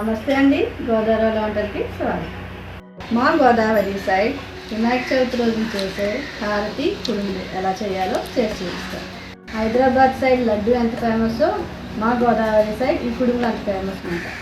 నమస్తే అండి గోదావరి వంటలకి స్వాగతం. మా గోదావరి సైడ్ వినాయక చవితి రోజున చేసే హారతి కుడుములు ఎలా చేయాలో చేసి చూపిస్తాం. హైదరాబాద్ సైడ్ లడ్డు ఎంత ఫేమస్ మా గోదావరి సైడ్ ఈ కుడుములు అంత ఫేమస్ ఉంటాయి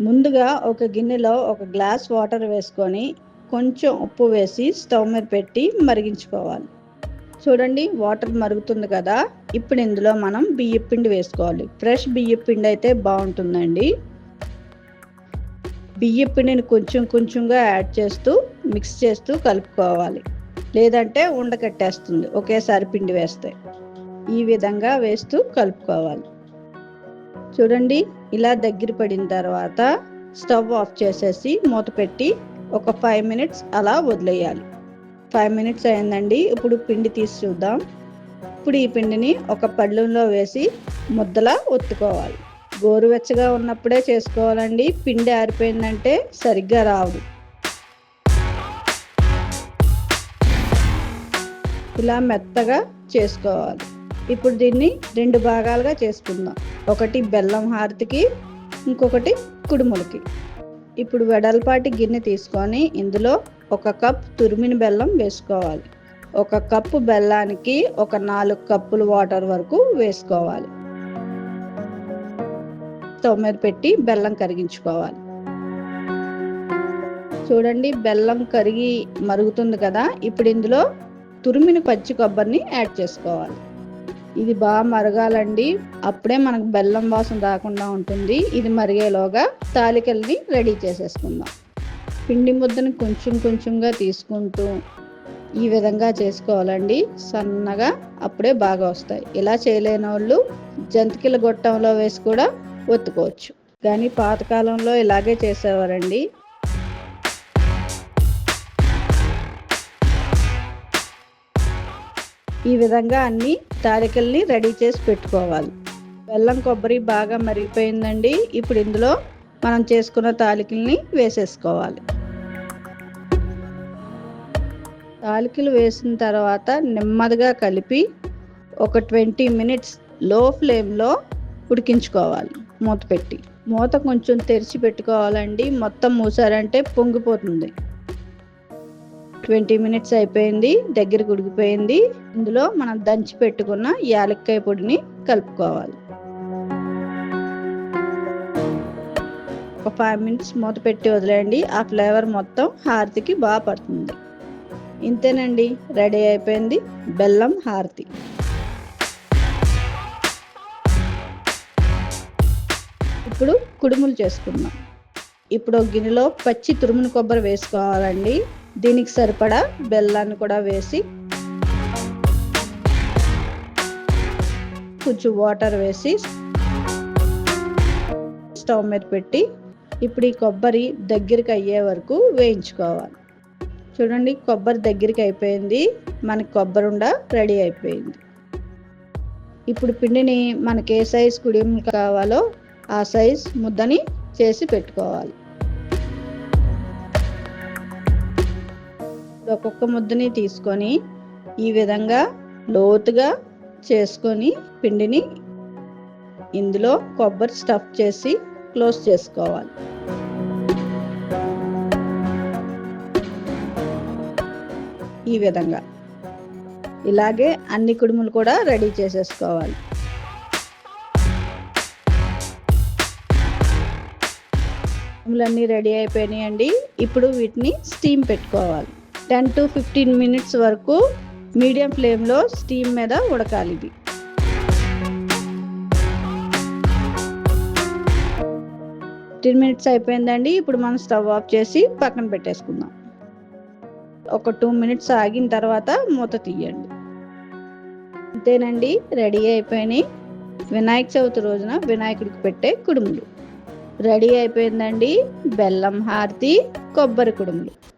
ముందుగా ఒక గిన్నెలో ఒక గ్లాస్ వాటర్ వేసుకొని కొంచెం ఉప్పు వేసి స్టవ్ మీద పెట్టి మరిగించుకోవాలి. చూడండి వాటర్ మరుగుతుంది కదా? ఇప్పుడు ఇందులో మనం బియ్య పిండి వేసుకోవాలి. ఫ్రెష్ బియ్య పిండి అయితే బాగుంటుందండి. బియ్య పిండిని కొంచెం కొంచెంగా యాడ్ చేస్తూ మిక్స్ చేస్తూ కలుపుకోవాలి. లేదంటే ఉండకట్టేస్తుంది ఒకేసారి పిండి వేస్తే. ఈ విధంగా వేస్తూ కలుపుకోవాలి. చూడండి ఇలా దగ్గర పడిన తర్వాత స్టవ్ ఆఫ్ చేసేసి మూత పెట్టి ఒక ఫైవ్ మినిట్స్ అలా వదిలేయాలి. ఫైవ్ మినిట్స్ అయిందండి ఇప్పుడు పిండి తీసి చూద్దాం. ఇప్పుడు ఈ పిండిని ఒక పళ్ళెంలో వేసి ముద్దలా ఒత్తుకోవాలి. గోరువెచ్చగా ఉన్నప్పుడే చేసుకోవాలండి పిండి ఆరిపోయిందంటే సరిగ్గా రావు ఇలా మెత్తగా చేసుకోవాలి. ఇప్పుడు దీన్ని రెండు భాగాలుగా చేసుకుందాం. ఒకటి బెల్లం హారతికి ఇంకొకటి కుడుములకి. ఇప్పుడు వెడల్పాటి గిన్నె తీసుకొని ఇందులో ఒక కప్ తురిమిన బెల్లం వేసుకోవాలి. ఒక కప్పు బెల్లానికి ఒక నాలుగు కప్పులు వాటర్ వరకు వేసుకోవాలి. స్టవ్ మీద పెట్టి బెల్లం కరిగించుకోవాలి. చూడండి బెల్లం కరిగి మరుగుతుంది కదా. ఇప్పుడు ఇందులో తురిమిన పచ్చి కొబ్బరిని యాడ్ చేసుకోవాలి. ఇది బాగా మరగాలండి. అప్పుడే మనకు బెల్లం వాసన రాకుండా ఉంటుంది. ఇది మరిగేలోగా తాలికల్ని రెడీ చేసేసుకుందాం. పిండి ముద్దను కొంచెం కొంచెంగా తీసుకుంటూ ఈ విధంగా చేసుకోవాలండి. సన్నగా అప్పుడే బాగా వస్తాయి. ఇలా చేయలేని వాళ్ళు జంతికల గొట్టంలో వేసి కూడా ఒత్తుకోవచ్చు. కానీ పాతకాలంలో ఇలాగే చేసేవారండి. ఈ విధంగా అన్నీ తాలికల్ని రెడీ చేసి పెట్టుకోవాలి. బెల్లం కొబ్బరి బాగా మరిగిపోయిందండి. ఇప్పుడు ఇందులో మనం చేసుకున్న తాలికల్ని వేసేసుకోవాలి. తాలికలు వేసిన తర్వాత నెమ్మదిగా కలిపి ఒక ట్వంటీ మినిట్స్లో ఫ్లేమ్లో ఉడికించుకోవాలి మూత పెట్టి. మూత కొంచెం తెరిచి పెట్టుకోవాలండి. మొత్తం మూసారంటే పొంగిపోతుంది. ట్వంటీ మినిట్స్ అయిపోయింది దగ్గరికి ఉడికిపోయింది ఇందులో మనం దంచి పెట్టుకున్న యాలక్కాయ పొడిని కలుపుకోవాలి. ఒక ఫైవ్ మినిట్స్ మూత పెట్టి వదిలేయండి. ఆ ఫ్లేవర్ మొత్తం హారతికి బాగా పడుతుంది. ఇంతేనండి రెడీ అయిపోయింది బెల్లం హారతి. ఇప్పుడు కుడుములు చేసుకుందాం. ఇప్పుడు గిన్నెలో పచ్చి తురుమును కొబ్బరి వేసుకోవాలండి. దీనికి సరిపడా బెల్లాన్ని కూడా వేసి కొంచెం వాటర్ వేసి స్టవ్ మీద పెట్టి ఇప్పుడు ఈ కొబ్బరి దగ్గరికి అయ్యే వరకు వేయించుకోవాలి. చూడండి కొబ్బరి దగ్గరికి అయిపోయింది. మనకి కొబ్బరి ఉండ రెడీ అయిపోయింది. ఇప్పుడు పిండిని మనకి ఏ సైజ్ కుడి కావాలో ఆ సైజ్ ముద్దని చేసి పెట్టుకోవాలి. ఒక్కొక్క ముద్దని తీసుకొని ఈ విధంగా లోతుగా చేసుకొని పిండిని ఇందులో కొబ్బరి స్టఫ్ చేసి క్లోజ్ చేసుకోవాలి. ఈ విధంగా. ఇలాగే అన్ని కుడుములు కూడా రెడీ చేసేసుకోవాలి. కుడుములన్నీ రెడీ అయిపోయినాయండి. ఇప్పుడు వీటిని స్టీమ్ పెట్టుకోవాలి. టెన్ టు ఫిఫ్టీన్ మినిట్స్ వరకు మీడియం ఫ్లేమ్లో స్టీమ్ మీద ఉడకాలి ఇవి ఫిఫ్టీన్ మినిట్స్ అయిపోయిందండి. ఇప్పుడు మనం స్టవ్ ఆఫ్ చేసి పక్కన పెట్టేసుకుందాం. ఒక టూ మినిట్స్ ఆగిన తర్వాత మూత తీయండి. అంతేనండి రెడీ అయిపోయినాయి. వినాయక చవితి రోజున వినాయకుడికి పెట్టే కుడుములు. రెడీ అయిపోయిందండి బెల్లం హారతి కొబ్బరి కుడుములు.